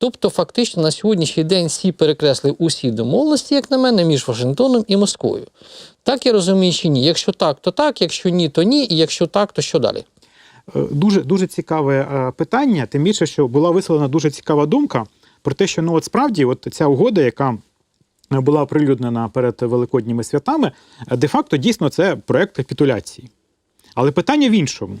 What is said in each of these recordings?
Тобто, фактично, на сьогоднішній день Сі перекреслив усі домовленості, як на мене, між Вашингтоном і Москвою. Так я розумію, чи ні. Якщо так, то так, якщо ні, то ні, і якщо так, то що далі? Е, Дуже дуже цікаве е, питання. Тим більше, що була висловлена дуже цікава думка про те, що ну от справді, от ця угода, яка була оприлюднена перед великодніми святами, е, де-факто дійсно це проект капітуляції. Але питання в іншому.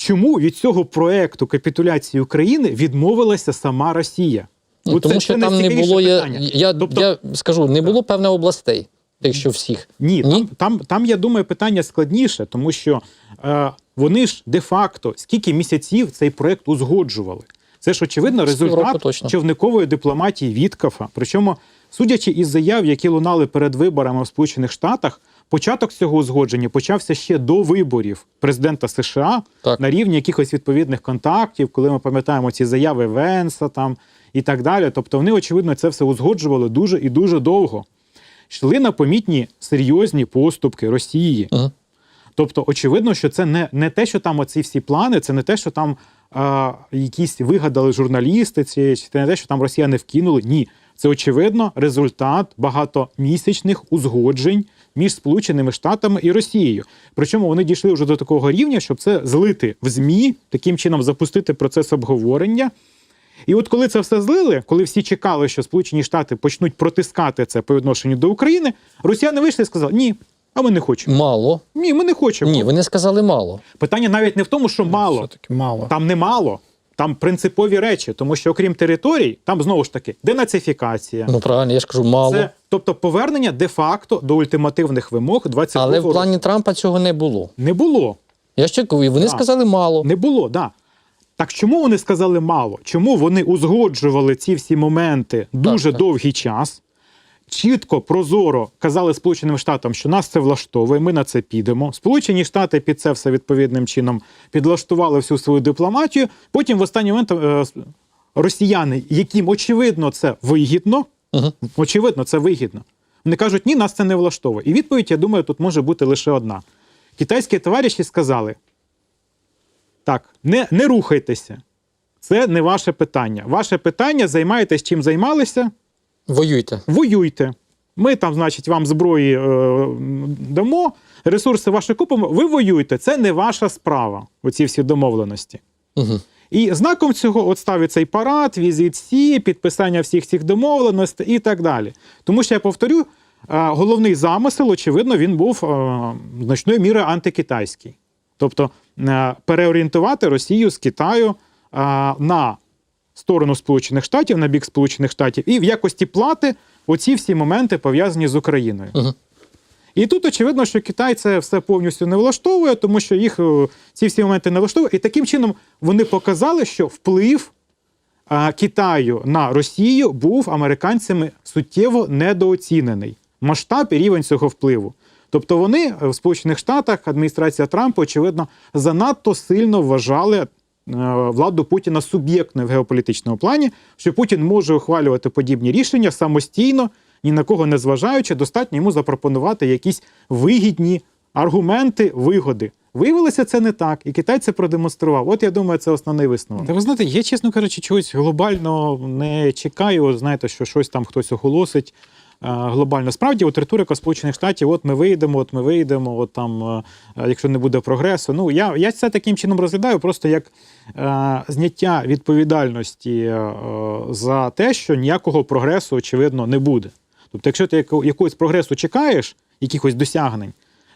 Чому від цього проекту капітуляції України відмовилася сама Росія? Ну, тому це- що це там не було. Я, я, Тобто- я скажу, не було певних областей, якщо всіх. Ні, Ні? Там, там, там, я думаю, питання складніше, тому що е, вони ж де-факто скільки місяців цей проект узгоджували. Це ж очевидно результат точно. човникової дипломатії Віткафа. Причому, судячи із заяв, які лунали перед виборами в Сполучених Штатах, початок цього узгодження почався ще до виборів президента США Так. на рівні якихось відповідних контактів, коли ми пам'ятаємо ці заяви Венса там і так далі. Тобто вони, очевидно, це все узгоджували дуже і дуже довго. Йшли на помітні серйозні поступки Росії. Мгм. Тобто, очевидно, що це не, не те, що там оці всі плани, це не те, що там а, якісь вигадали журналісти, це не те, що там росіяни вкинули. Ні, це очевидно результат багатомісячних узгоджень між Сполученими Штатами і Росією. Причому вони дійшли вже до такого рівня, щоб це злити в ЗМІ, таким чином запустити процес обговорення. І от коли це все злили, коли всі чекали, що Сполучені Штати почнуть протискати це по відношенню до України, росіяни вийшли і сказали: ні, а ми не хочемо. Мало. Ні, ми не хочемо. Ні, вони сказали мало. Питання навіть не в тому, що мало. Все-таки мало. Там не мало. Там принципові речі, тому що окрім територій, там знову ж таки денацифікація. Ну правильно, я ж кажу, мало. Це, тобто повернення де-факто до ультимативних вимог 22 Але в року. плані Трампа цього не було. не було. Я ще кажу, і вони Так. сказали мало. Не було, да. Так чому вони сказали мало? Чому вони узгоджували ці всі моменти дуже так. довгий час? Чітко, прозоро казали Сполученим Штатам, що нас це влаштовує, ми на це підемо. Сполучені Штати під це все відповідним чином підлаштували всю свою дипломатію. Потім в останній момент е, росіяни, яким очевидно це вигідно, Угу. очевидно, це вигідно. Вони кажуть, ні, нас це не влаштовує. І відповідь, я думаю, тут може бути лише одна. Китайські товариші сказали: так, не, не рухайтеся. Це не ваше питання. Ваше питання займаєтесь чим займалися, Воюйте. воюйте. Ми там, значить, вам зброї е, дамо, ресурси ваші купимо, ви воюйте. Це не ваша справа, оці всі домовленості. Угу. І знаком цього от ставить цей парад, візит Сі, підписання всіх цих домовленостей і так далі. Тому що я повторю, е, головний замисел, очевидно, він був е, значною мірою антикитайський. Тобто е, переорієнтувати Росію з Китаю на сторону Сполучених Штатів, на бік Сполучених Штатів, і в якості плати оці всі моменти пов'язані з Україною. Угу. І тут очевидно, що Китай це все повністю не влаштовує, тому що їх е, ці всі моменти не влаштовують. І таким чином вони показали, що вплив а, Китаю на Росію був американцями суттєво недооцінений. Масштаб і рівень цього впливу. Тобто вони в Сполучених Штатах, адміністрація Трампа, очевидно, занадто сильно вважали владу Путіна суб'єктною в геополітичному плані, що Путін може ухвалювати подібні рішення самостійно, ні на кого не зважаючи, достатньо йому запропонувати якісь вигідні аргументи, вигоди. Виявилося це не так, і Китай це продемонстрував. От я думаю, це основний висновок. Та ви знаєте, я, чесно кажучи, чогось глобально не чекаю. Знаєте, що щось там хтось оголосить. Глобально справді, от риторика Сполучених Штатів, от ми вийдемо, от ми вийдемо, от там, е, якщо не буде прогресу. Ну я, я це таким чином розглядаю, просто як е, зняття відповідальності е, за те, що ніякого прогресу, очевидно, не буде. Тобто, якщо ти якогось прогресу чекаєш, якихось досягнень,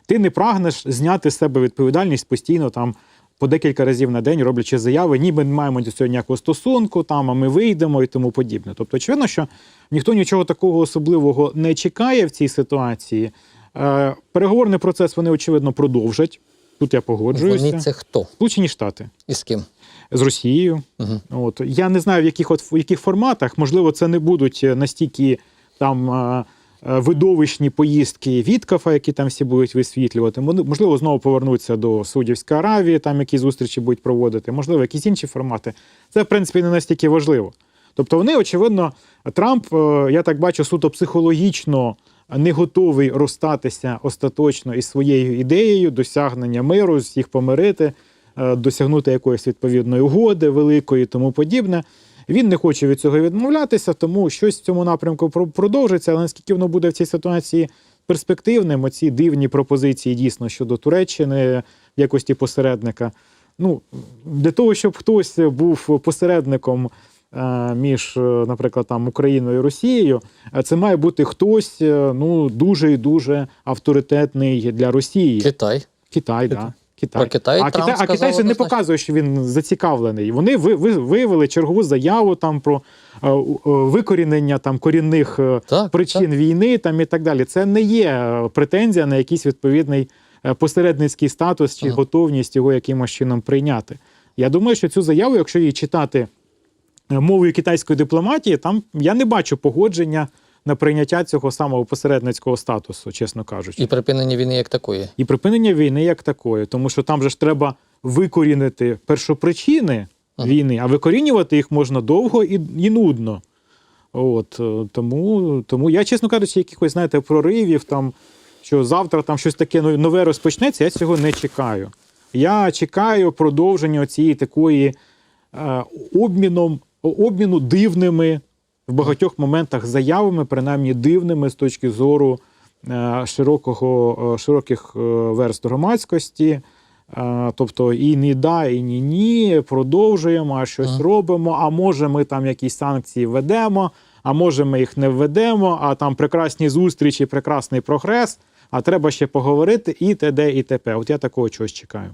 ти не прагнеш зняти з себе відповідальність постійно там по декілька разів на день, роблячи заяви, ніби не маємо до цього ніякого стосунку, там, а ми вийдемо і тому подібне. Тобто, очевидно, що ніхто нічого такого особливого не чекає в цій ситуації. Е, переговорний процес вони, очевидно, продовжать. Тут я погоджуюся. Вони це хто? Сполучені Штати І з ким? з Росією. Угу. От я не знаю, в яких от в яких форматах. Можливо, це не будуть е, настільки там е, видовищні поїздки Віткафа, які там всі будуть висвітлювати. Можливо, знову повернуться до Саудівської Аравії, там які зустрічі будуть проводити. Можливо, якісь інші формати. Це в принципі не настільки важливо. Тобто, вони, очевидно, Трамп, е, я так бачу, суто психологічно. Не готовий розстатися остаточно із своєю ідеєю досягнення миру, всіх помирити, е, досягнути якоїсь відповідної угоди великої і тому подібне. Він не хоче від цього відмовлятися, тому щось в цьому напрямку про- продовжиться. Але наскільки воно буде в цій ситуації перспективним, оці дивні пропозиції дійсно щодо Туреччини в якості посередника. Ну, для того, щоб хтось був посередником е, між, е, наприклад, там Україною і Росією, е, це має бути хтось ну дуже і дуже авторитетний для Росії. Китай. Китай, да. Китай. Про Китай а, Трамп Китай, а Китай же не показує, що він зацікавлений. Вони ви, ви, виявили чергову заяву там про е, е, викорінення там корінних е, Так, причин війни там і так далі. Це не є претензія на якийсь відповідний посередницький статус чи Ага. готовність його якимось чином прийняти. Я думаю, що цю заяву, якщо її читати мовою китайської дипломатії, там я не бачу погодження на прийняття цього самого посередницького статусу, чесно кажучи І припинення війни як такої. і припинення війни як такої, тому що там же ж треба викорінити першопричини Ага. війни, а викорінювати їх можна довго і, і нудно. От е, тому, тому я, чесно кажучи, якихось знаєте, проривів там, що завтра там щось таке нове розпочнеться, я цього не чекаю. Я чекаю продовження цієї такої е, обміном, обміну дивними в багатьох моментах заявами, принаймні дивними з точки зору е, широкого, е, широких е, верст громадськості. Тобто і ні да, і ні ні, продовжуємо, а щось Ага. робимо. А може, ми там якісь санкції ведемо, а може, ми їх не введемо, а там прекрасні зустрічі, прекрасний прогрес. А треба ще поговорити і т.д. і т.п. От я такого чогось чекаю.